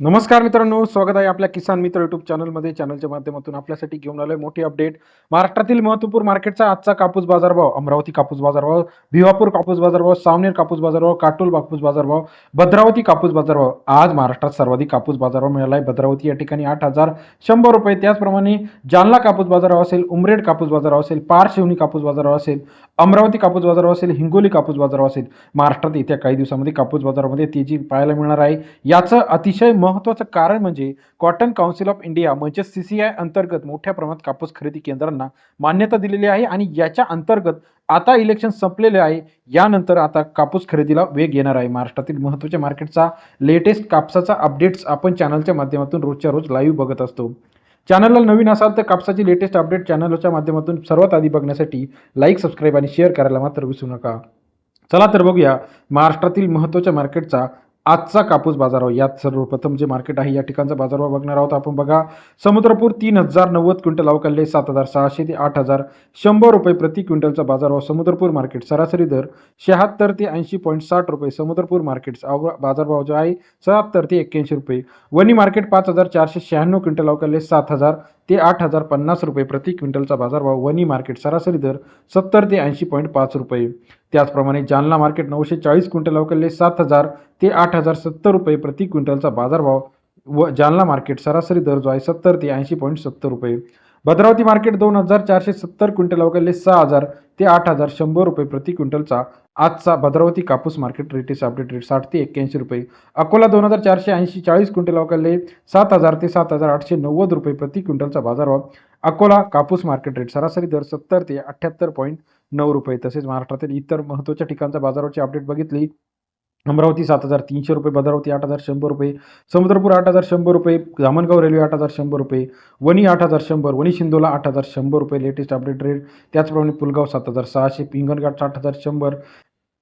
नमस्कार मित्रांनो स्वागत आहे आपल्या किसान मित्र युट्यूब चॅनलमध्ये चॅनलच्या माध्यमातून आपल्यासाठी घेऊन आलोय मोठी अपडेट महाराष्ट्रातील महत्वपूर मार्केटचा आजचा कापूस बाजारभाव अमरावती कापूस बाजारभाव भिवापूर कापूस बाजारभाव सावनेर कापूस बाजारभाव काटोल कापूस बाजारभाव भद्रावती कापूस बाजारभाव. आज महाराष्ट्रात सर्वाधिक कापूस बाजारभाव मिळाला आहे भद्रावती या ठिकाणी आठ हजार शंभर रुपये. त्याचप्रमाणे जालना कापूस बाजारभाव असेल उमरेड कापूस बाजारभाव असेल पार शिवनी कापूस बाजारभाव असेल अमरावती कापूस बाजारभाव असेल हिंगोली कापूस बाजारभाव असेल. महाराष्ट्रात येत्या काही दिवसामध्ये कापूस बाजारामध्ये तेजी पाहायला मिळणार आहे. याचं अतिशय महत्त्वाचं कारण म्हणजे कॉटन काउन्सिल ऑफ इंडिया म्हणजे सी सी आय अंतर्गत मोठ्या प्रमाणात कापूस खरेदी केंद्रांना मान्यता दिलेली आहे आणि याच्या अंतर्गत आता इलेक्शन संपलेले आहे. यानंतर आता कापूस खरेदीला वेग येणार आहे. महाराष्ट्रातील महत्त्वाच्या मार्केटचा लेटेस्ट कापसाचा अपडेट्स आपण चॅनलच्या माध्यमातून रोजच्या रोज लाईव्ह बघत असतो. चॅनलला नवीन असाल तर कापसाची लेटेस्ट अपडेट चॅनलच्या माध्यमातून सर्वात आधी बघण्यासाठी लाईक सबस्क्राईब आणि शेअर करायला मात्र विसरू नका. चला तर बघूया महाराष्ट्रातील महत्त्वाच्या मार्केटचा आजचा कापूस बाजारभाव हो, यात सर्वप्रथम जे मार्केट आहे या ठिकाणचा बाजारभाव हो बघणार आहोत आपण. बघा समुद्रपूर तीन हजार नव्वद क्विंटल अवकालले सात हजार सहाशे ते आठ हजार शंभर रुपये प्रति क्विंटलचा बाजारभाव हो, समुद्रपूर मार्केट. सरासरी दर शहात्तर ते ऐंशी पॉईंट साठ रुपये समुद्रपूर मार्केट. बाजारभाव जो आहे शहात्तर ते एक्क्याऐंशी रुपये. वणी मार्केट पाच हजार चारशे शहाण्णव क्विंटल अवकलले सात हजार ते आठ हजार पन्नास रुपये प्रति क्विंटलचा बाजारभाव वणी मार्केट. सरासरी दर सत्तर ते ऐंशी पॉईंट पाच रुपये. त्याचप्रमाणे जालना मार्केट नऊशे चाळीस क्विंटल अवकलले सात हजार ते आठ हजार सत्तर रुपये प्रति क्विंटलचा बाजारभाव व जालना मार्केट सरासरी दर जो आहे सत्तर ते ऐंशी पॉईंट सत्तर रुपये. भद्रावती मार्केट दोन हजार चारशे सत्तर क्विंटल अवकालले सहा हजार ते आठ हजार शंभर रुपये प्रति क्विंटलचा आजचा भद्रावती कापूस मार्केट रेटेस अपडेट रेट साठ ते एक्क्याऐंशी रुपये. अकोला दोन हजार चारशे ऐंशी चाळीस क्विंटल अवकालले सात हजार ते सात हजार आठशे नव्वद रुपये प्रति क्विंटलचा बाजारभाव. अकोला कापूस मार्केट रेट सरासरी दर सत्तर ते अठ्ठ्याहत्तर पॉईंट नऊ रुपये तसेच महाराष्ट्रातील इतर महत्त्वाच्या ठिकाणचा बाजाराची अपडेट बघितली. अमरावती सात हजार तीनशे रुपये भद्रावती आठ हजार शंभर रुपये समुद्रपूर आठ हजार शंभर रुपये धामणगाव रेल्वे आठ हजार शंभर रुपये वणी आठ हजार शंभर वणी शिंदोला आठ हजार शंभर रुपये लेटेस्ट अपडेट रेट त्याचप्रमाणे पुलगाव सात हजार सहाशे पिंगणघाट आठ हजार शंभर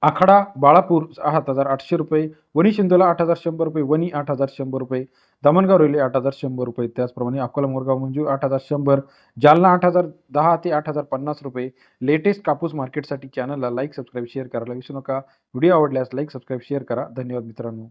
आखाडा बाळापूर आठ हजार आठशे रुपये वणी शिंदोला आठ हजार शंभर रुपये वणी आठ हजार शंभर रुपये दमणगाव रेल्वे आठ हजार शंभर रुपये त्याचप्रमाणे अकोला मोरगाव मंजू आठ हजार शंभर जालना आठ हजार दहा ते आठ हजार पन्नास रुपये. लेटेस्ट कापूस मार्केटसाठी चॅनलला लाईक सबस्क्राईब शेअर करायला विसरू नका. व्हिडिओ आवडल्यास लाईक सबस्क्राईब शेअर करा. धन्यवाद मित्रांनो.